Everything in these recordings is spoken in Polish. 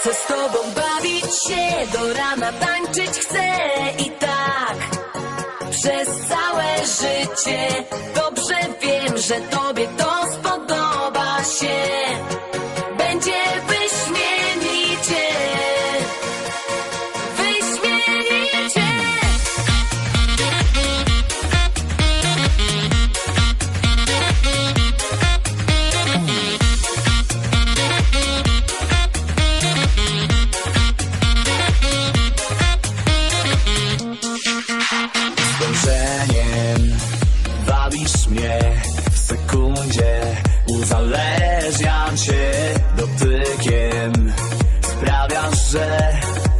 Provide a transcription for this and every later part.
Chcę z tobą bawić się, do rana tańczyć chcę i tak przez całe życie. Dobrze wiem, że tobie zabisz mnie w sekundzie. Uzależniam cię dotykiem. Sprawiasz, że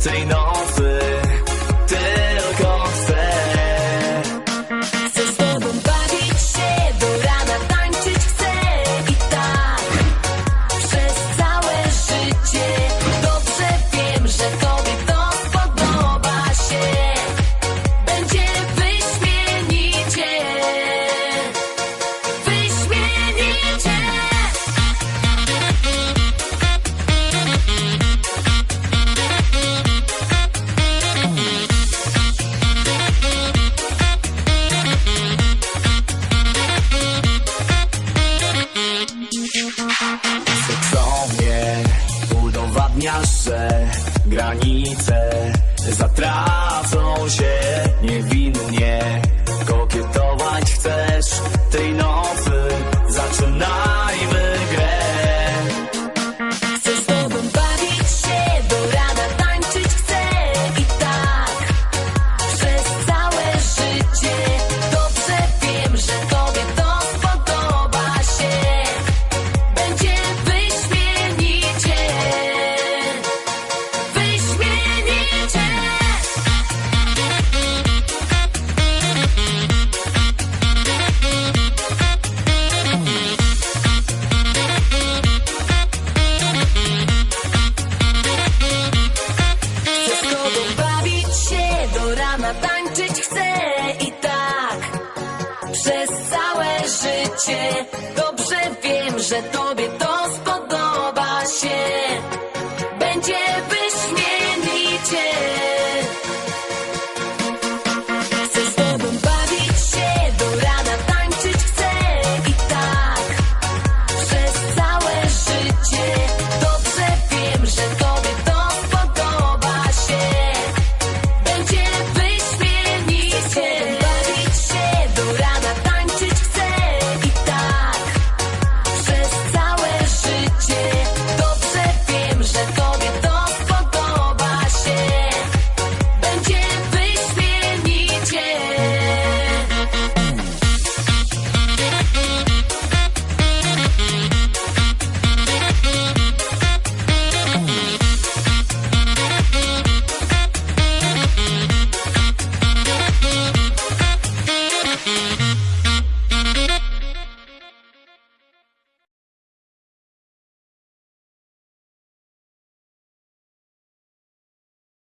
tej nocy granice zatracą się, nie cię. Dobrze wiem, że tobie to spodoba się. Będzie wy...